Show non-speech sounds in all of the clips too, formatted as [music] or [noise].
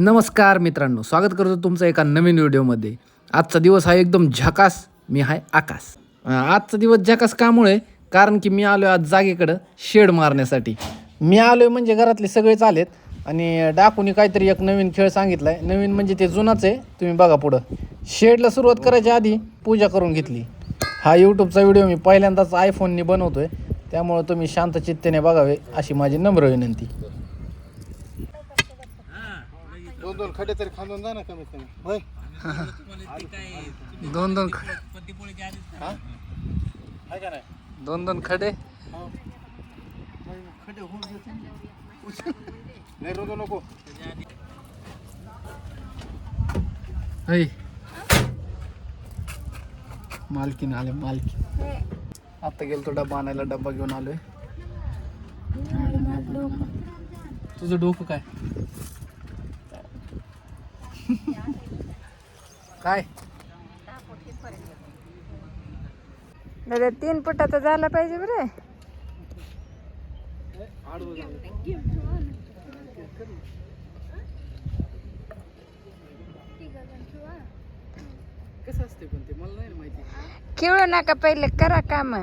नमस्कार मित्रांनो स्वागत करतो तुमचं एका नवीन व्हिडिओमध्ये. आजचा दिवस हा एकदम झकास मी आहे आकाश आजचा दिवस झकास कामुळे कारण की मी आलो आज जागेकडं शेड मारण्यासाठी. मी आलो म्हणजे घरातले सगळेच आलेत आणि डाकूनी काहीतरी एक नवीन खेळ सांगितला आहे नवीन म्हणजे ते जुनाच आहे तुम्ही बघा पुढं. शेडला सुरुवात करायच्या आधी पूजा करून घेतली. हा यूट्यूबचा व्हिडिओ मी पहिल्यांदाच आयफोनने बनवतोय. त्यामुळं तुम्ही शांत चित्तेने बघावे अशी माझी नम्र विनंती. दोन खडे तरी खांदून जा ना कमीत कमी होय? दोन दोन हा? आहे का नाही? दोन दोन खडे? हो. नाही, खडे होऊन. नाही नको. ऐ. मालकीन आले मालकी आता गेलो तो डबा आणायला डबा घेऊन आलोय. तुझं डोकं काय? काय? दादा तीन फुटाचा झाला पाहिजे बरं. कसं असते पण ते? मला नाही माहिती. खेळू नका पहिले करा काम.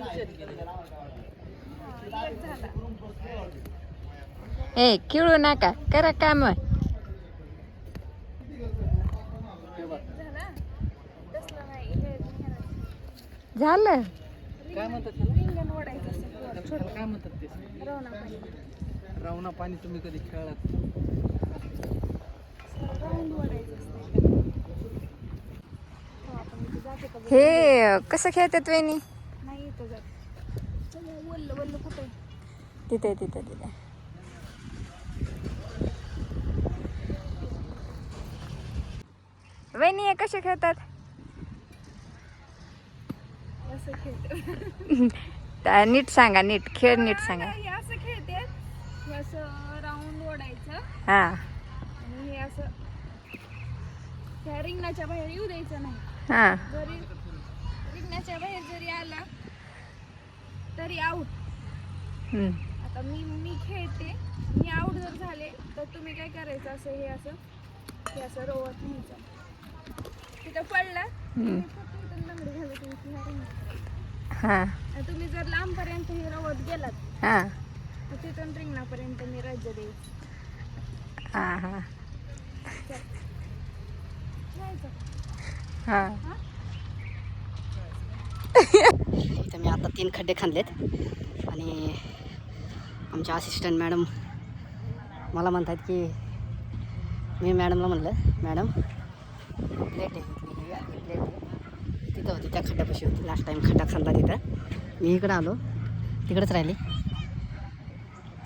करत ए खेळू नका करा काम. झालं. काय म्हणतात काय म्हणतात ते रावणा पाणी तुम्ही कधी खेळलात? हे कसं खेळतात वहिनी तिथे तिथे तिथे. वहिनी कसे खेळतात? ता- नीट सांगा नीट. खेळ नीट सांगा. हे असं खेळते असं राऊंड ओढायचं. हा. आणि हे असं रिंगणाच्या बाहेर येऊ द्यायचं नाही. हा. जरी रिंगणाच्या बाहेर जरी आला तरी आऊट. आता मी मी खेळते. मी आऊट जर झाले तर तुम्ही काय करायचं असं हे असं? हे असं रोवत न्यायचं. तिथं पडला लंगडी घालत. हा. तुम्ही जर लांबपर्यंत हे रोवत गेलात हा. तर तिथून रिंगणापर्यंत मी राज्य द्यायची. हा हा. हा? [laughs] आता तीन खड्डे खांदलेत. आणि आमच्या असिस्टंट मॅडम मला म्हणतात की मी मॅडमला म्हणलं मॅडम प्लेट आहे प्लेट आहे तिथं होती त्या खड्ड्यापाशी होती. लास्ट टाईम खड्डा खांदा तिथं. मी इकडं आलो. तिकडंच राहिली.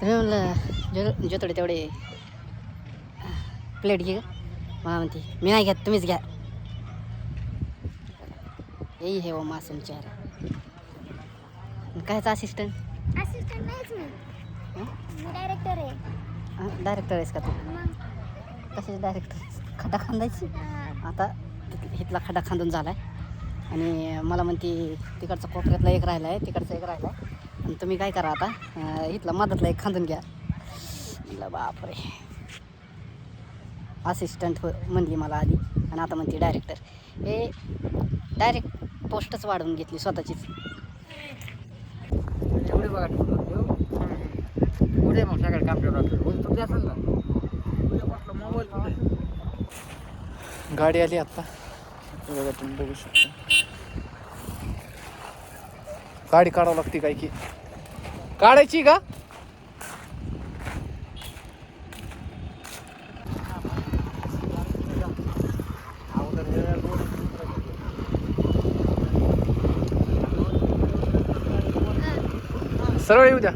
तर मी म्हणलं जो जो थोडे तेवढे प्लेट घे. मला म्हणते मी नाही घ्या तुम्हीच घ्या. येई हे वो मासूम चेहरा. कायचा असिस्टंट असिस्टंट नाहीच मी. मी डायरेक्टर आहे. डायरेक्टर आहेस का तू? मग? कशाचे डायरेक्टर खड्डा खांदायची? आता तिथ- इथला खड्डा खांदून झाला आहे आणि मला म्हणते तिकडचा कोपऱ्यातला एक राहिला आहे तिकडचा एक राहिला आहे आणि तुम्ही काय करा आता? अं, इथला मधातला एक खांदून घ्या. म्हणलं बापरे. असिस्टंट हो म्हणली मला आधी. आणि आता म्हणते डायरेक्टर हे डायरेक्ट पोस्टच वाढवून घेतली स्वतःचीच. एवढे बघा उद्या मग सगळं काम करत असेल ना? गाडी आली आता. बघा तुम्ही बघू शकता. गाडी काढावं लागते काय की. काढायची का? सरळ येऊ द्या.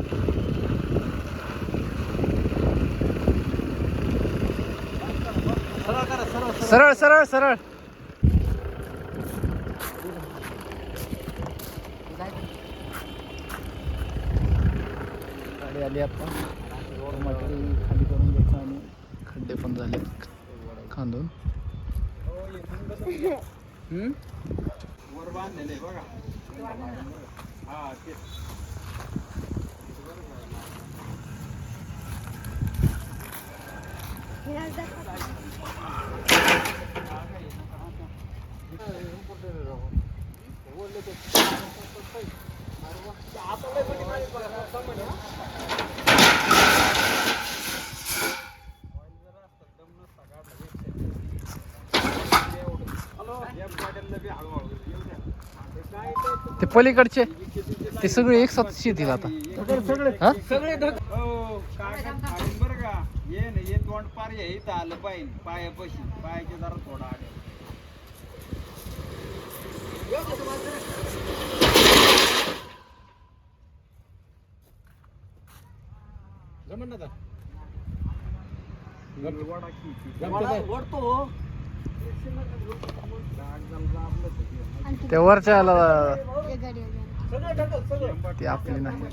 सरळ सरळ सरळ. गाडी आली मटेरियल खाली करून घ्यायचं आणि खड्डे पण झाले. खांदून. हम्म? वर बांधलेले बघा. हा Biraz daha Thank you. ते पलीकडचे ते सगळे एक साथ येतील आता. हा? हो बरं का. ये ना ये तोंड पार ये इथं आलं पाहिजे. पायापाशी. पायाचे जरा थोडा आडे. जमन त्या वरच्या ती आपली नाही.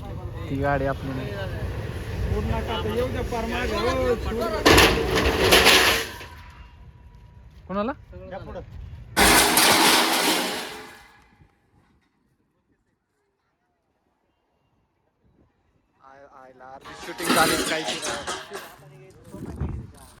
ती गाडी आपली नाही. कोणाला? आयला पुढं शूटिंग झाली काही.